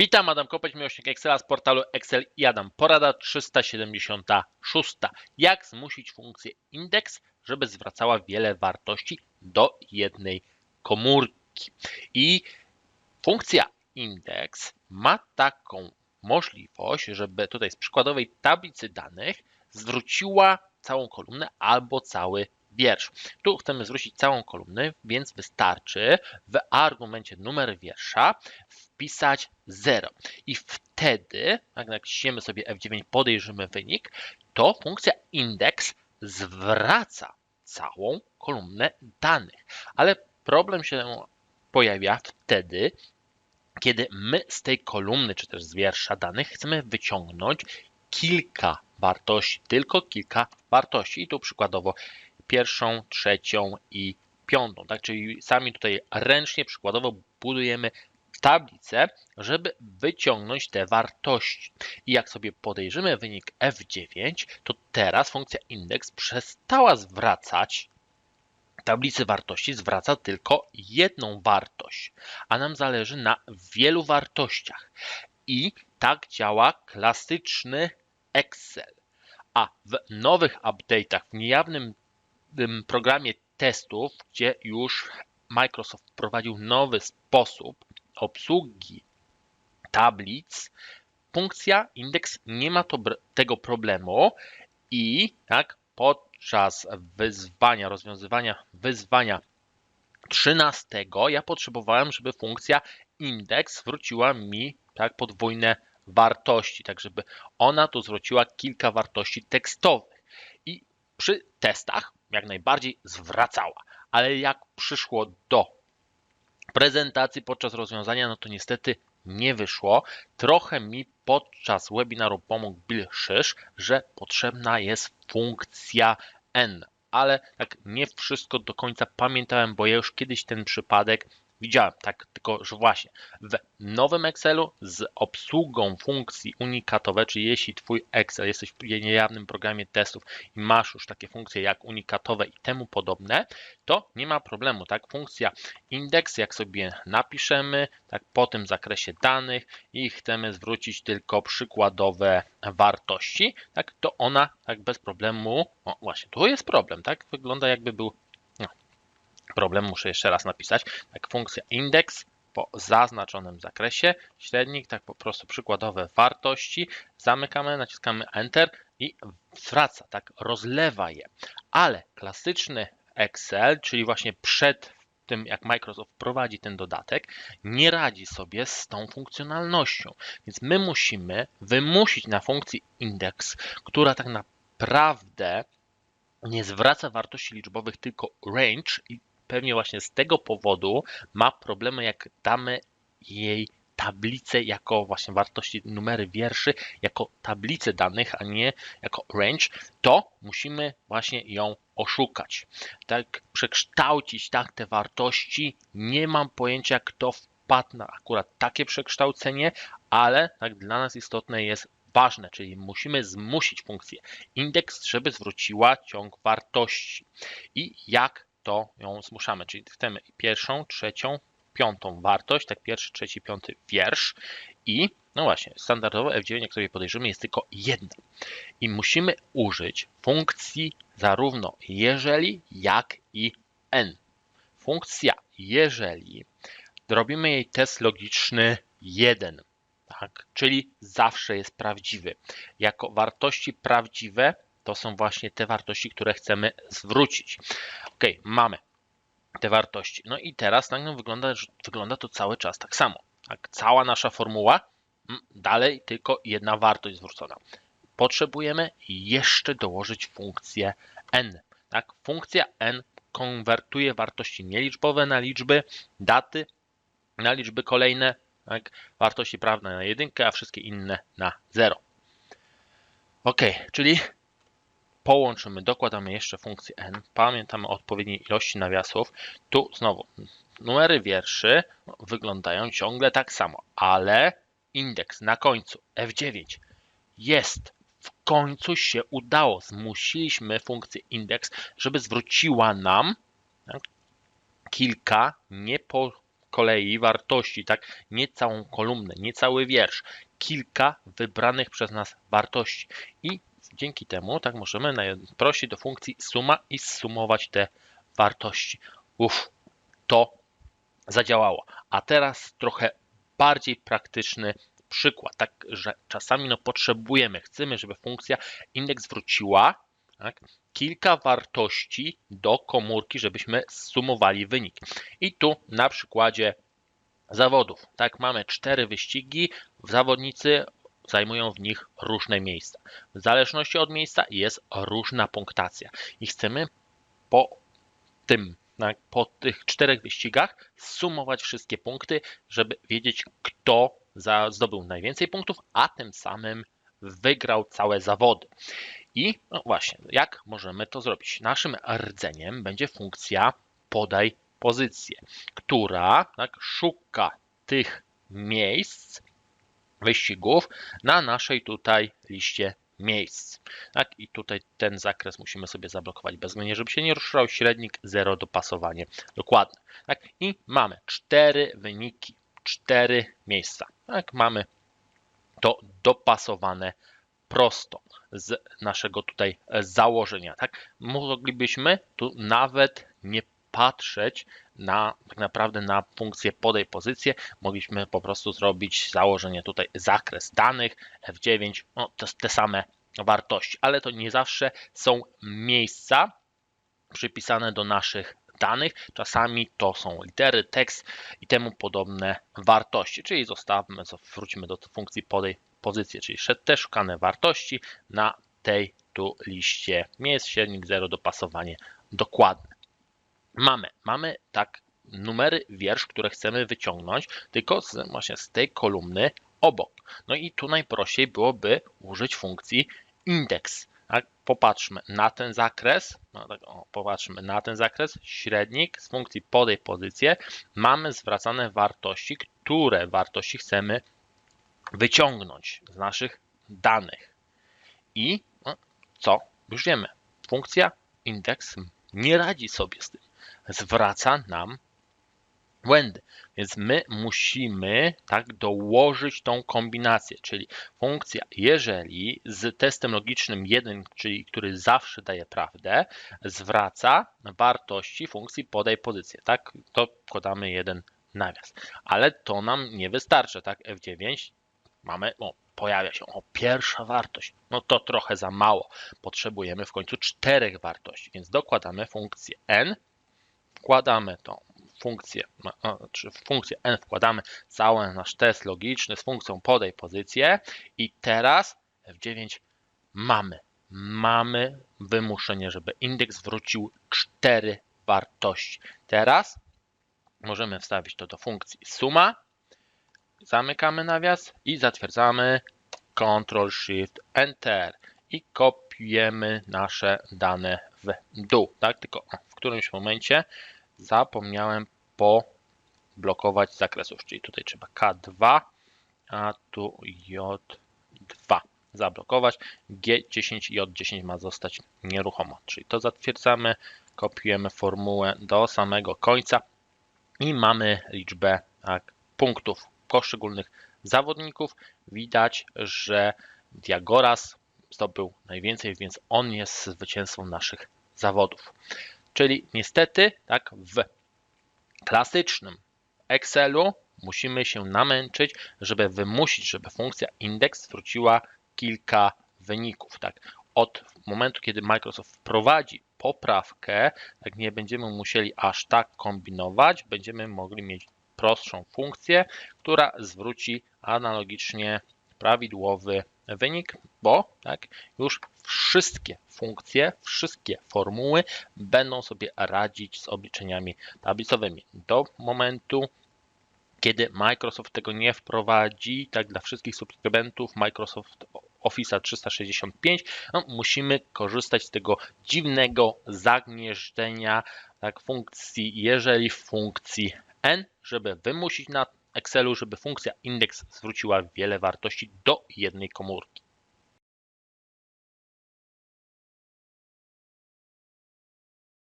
Witam, Adam Kopeć, miłośnik Excela z portalu Excel i Adam. Porada 376. Jak zmusić funkcję indeks, żeby zwracała wiele wartości do jednej komórki. I funkcja indeks ma taką możliwość, żeby tutaj z przykładowej tablicy danych zwróciła całą kolumnę albo cały wiersz. Tu chcemy zwrócić całą kolumnę, więc wystarczy w argumencie numer wiersza wpisać 0. I wtedy, jak naciśniemy sobie F9, podejrzymy wynik, to funkcja indeks zwraca całą kolumnę danych. Ale problem się pojawia wtedy, kiedy my z tej kolumny, czy też z wiersza danych chcemy wyciągnąć kilka wartości, tylko kilka wartości. I tu przykładowo pierwszą, trzecią i piątą. Tak? Czyli sami tutaj ręcznie, przykładowo budujemy tablicę, żeby wyciągnąć te wartości. I jak sobie podejrzymy wynik F9, to teraz funkcja indeks przestała zwracać tablicy wartości, zwraca tylko jedną wartość, a nam zależy na wielu wartościach. I tak działa klasyczny Excel. A w nowych update'ach, w niejawnym programie testów, gdzie już Microsoft wprowadził nowy sposób obsługi tablic, funkcja indeks nie ma to, tego problemu i tak podczas wyzwania, rozwiązywania wyzwania 13 ja potrzebowałem, żeby funkcja indeks zwróciła mi tak podwójne wartości, tak żeby ona tu zwróciła kilka wartości tekstowych. Przy testach jak najbardziej zwracała, ale jak przyszło do prezentacji podczas rozwiązania, no to niestety nie wyszło. Trochę mi podczas webinaru pomógł Bill Szysz, że potrzebna jest funkcja n, ale tak nie wszystko do końca pamiętałem, bo ja już kiedyś ten przypadek widziałem, tak tylko, że właśnie w nowym Excelu z obsługą funkcji unikatowe, czyli jeśli Twój Excel jesteś w niejawnym programie testów i masz już takie funkcje jak unikatowe i temu podobne, to nie ma problemu, tak? Funkcja indeks, jak sobie napiszemy, tak po tym zakresie danych i chcemy zwrócić tylko przykładowe wartości, tak? To ona tak bez problemu, o właśnie, tu jest problem, tak? Wygląda jakby był problem muszę jeszcze raz napisać. Tak, funkcja indeks po zaznaczonym zakresie, średnik, tak po prostu przykładowe wartości, zamykamy, naciskamy Enter i wraca, tak, rozlewa je. Ale klasyczny Excel, czyli właśnie przed tym, jak Microsoft prowadzi ten dodatek, nie radzi sobie z tą funkcjonalnością. Więc my musimy wymusić na funkcji indeks, która tak naprawdę nie zwraca wartości liczbowych, tylko range i pewnie właśnie z tego powodu ma problemy, jak damy jej tablicę jako właśnie wartości, numery wierszy, jako tablicę danych, a nie jako range, to musimy właśnie ją oszukać. Tak, przekształcić tak te wartości. Nie mam pojęcia, kto wpadł na akurat takie przekształcenie, ale tak dla nas istotne jest ważne, czyli musimy zmusić funkcję indeks, żeby zwróciła ciąg wartości. I jak to ją zmuszamy, czyli chcemy pierwszą, trzecią, piątą wartość, tak pierwszy, trzeci, piąty wiersz i no właśnie, standardowo F9, jak sobie podejrzymy, jest tylko jedna. I musimy użyć funkcji zarówno jeżeli, jak i n. Funkcja jeżeli robimy jej test logiczny 1, tak? czyli zawsze jest prawdziwy. Jako wartości prawdziwe to są właśnie te wartości, które chcemy zwrócić. Ok, mamy te wartości. No i teraz tak no, wygląda, wygląda to cały czas tak samo. Tak, cała nasza formuła, mm, dalej tylko jedna wartość zwrócona. Potrzebujemy jeszcze dołożyć funkcję n. Tak? Funkcja n konwertuje wartości nieliczbowe na liczby, daty na liczby kolejne, tak? wartości prawne na jedynkę, a wszystkie inne na 0. Ok, czyli połączymy, dokładamy jeszcze funkcję n, pamiętamy o odpowiedniej ilości nawiasów. Tu znowu numery wierszy wyglądają ciągle tak samo, ale indeks na końcu F9 jest. W końcu się udało. Zmusiliśmy funkcję indeks, żeby zwróciła nam tak, kilka niepo, kolei wartości, tak? Nie całą kolumnę, nie cały wiersz. Kilka wybranych przez nas wartości. I dzięki temu, tak, możemy najprościej do funkcji suma i sumować te wartości. Uff, to zadziałało. A teraz trochę bardziej praktyczny przykład, tak, że czasami no, potrzebujemy, chcemy, żeby funkcja indeks wróciła tak, kilka wartości do komórki, żebyśmy sumowali wynik. I tu na przykładzie zawodów, tak, mamy cztery wyścigi, zawodnicy zajmują w nich różne miejsca. W zależności od miejsca jest różna punktacja i chcemy po tym, po tych czterech wyścigach sumować wszystkie punkty, żeby wiedzieć, kto zdobył najwięcej punktów, a tym samym wygrał całe zawody. I no właśnie, jak możemy to zrobić? Naszym rdzeniem będzie funkcja podaj pozycję, która tak, szuka tych miejsc wyścigów na naszej tutaj liście miejsc. Tak, i tutaj ten zakres musimy sobie zablokować bezwzględnie, żeby się nie ruszał średnik 0 dopasowanie dokładne. Tak, i mamy cztery wyniki, cztery miejsca. Tak, mamy to dopasowane prosto z naszego tutaj założenia. Tak, moglibyśmy tu nawet nie patrzeć na tak naprawdę na funkcję podaj pozycję, mogliśmy po prostu zrobić założenie tutaj zakres danych F9, no to te same wartości, ale to nie zawsze są miejsca przypisane do naszych danych. Czasami to są litery, tekst i temu podobne wartości, czyli zostawmy, wróćmy do funkcji podaj pozycję, czyli te szukane wartości na tej tu liście miejsc, średnik 0, dopasowanie dokładne. Mamy, mamy tak numery wiersz, które chcemy wyciągnąć, tylko z, właśnie z tej kolumny obok. No i tu najprościej byłoby użyć funkcji indeks. Tak? Popatrzmy na ten zakres, no tak, o, popatrzmy na ten zakres, średnik z funkcji podaj pozycję, mamy zwracane wartości, które wartości chcemy wyciągnąć z naszych danych. I no, co? Już wiemy, funkcja indeks nie radzi sobie z tym. Zwraca nam błędy. Więc my musimy tak dołożyć tą kombinację, czyli funkcja jeżeli z testem logicznym 1, czyli który zawsze daje prawdę, zwraca wartości funkcji podaj pozycję. Tak, to podamy jeden nawias. Ale to nam nie wystarczy, tak? F9 mamy, o, pojawia się, o, pierwsza wartość. No to trochę za mało. Potrzebujemy w końcu czterech wartości, więc dokładamy funkcję n, wkładamy tą funkcję, czy w funkcję n wkładamy cały nasz test logiczny z funkcją podaj pozycję i teraz F9 mamy, mamy wymuszenie, żeby indeks wrócił cztery wartości. Teraz możemy wstawić to do funkcji suma, zamykamy nawias i zatwierdzamy Ctrl Shift Enter i kopiujemy nasze dane w dół, tak? Tylko w którymś momencie zapomniałem poblokować zakresów, czyli tutaj trzeba K2, a tu J2 zablokować. G10 i J10 ma zostać nieruchomo, czyli to zatwierdzamy, kopiujemy formułę do samego końca i mamy liczbę tak, punktów poszczególnych zawodników. Widać, że Diagoras zdobył najwięcej, więc on jest zwycięzcą naszych zawodów. Czyli niestety, tak, w klasycznym Excelu musimy się namęczyć, żeby wymusić, żeby funkcja indeks zwróciła kilka wyników. Tak. Od momentu, kiedy Microsoft wprowadzi poprawkę, tak nie będziemy musieli aż tak kombinować, będziemy mogli mieć prostszą funkcję, która zwróci analogicznie prawidłowy wynik, bo tak, już wszystkie funkcje, wszystkie formuły będą sobie radzić z obliczeniami tablicowymi. Do momentu, kiedy Microsoft tego nie wprowadzi, tak dla wszystkich subskrybentów Microsoft Office 365, no, musimy korzystać z tego dziwnego zagnieżdżenia tak, funkcji, jeżeli w funkcji n, żeby wymusić na Excelu, żeby funkcja indeks zwróciła wiele wartości do jednej komórki.